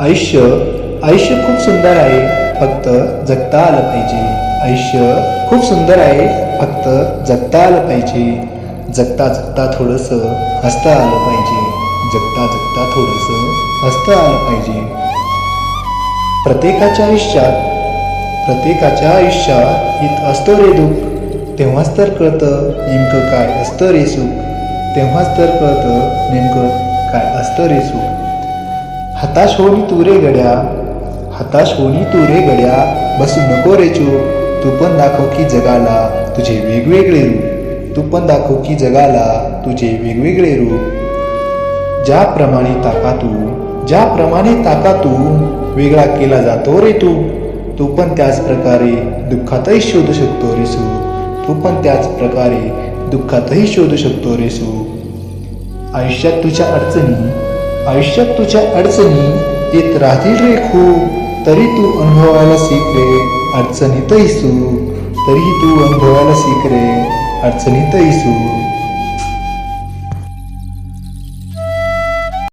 आयुष्य आयुष्य खूप सुंदर आहे फक्त जगता आलं पाहिजे. आयुष्य खूप सुंदर आहे फक्त जगता आलं पाहिजे. जगता जगता थोडंसं हसता आलं पाहिजे. जगता जगता थोडंसं हसता आलं पाहिजे. प्रत्येकाच्या आयुष्यात प्रत्येकाच्या आयुष्यात इत असतो रे दुःख. तेव्हाच तर कळतं नेमकं काय असतं रे सुख. तेव्हाच तर कळतं नेमकं काय असतं रे सुख. हताश होणी तू रे गड्या हताश होणी तू रे गड्या बसू नको रे चूप तू पण दाखव की जगाला तुझे वेगवेगळे रूप तू पण दाखव की जगाला तुझे वेगवेगळे रूप ज्याप्रमाणे ताकातून ज्याप्रमाणे ताकातून वेगळा केला जातो रे तू तू पण त्याच प्रकारे दुःखातही शोधू शकतो रे सू तू पण त्याच प्रकारे दुःखातही शोधू शकतो रे सू आयुष्यात तुझ्या अडचणी आयुष्यात तुझ्या अडचणी येत राहतील रे खूप. तरी तू अनुभवायला शिक रे अडचणीतही सुख. तरीही तू अनुभवायला शिक रे अडचणीतही सुख.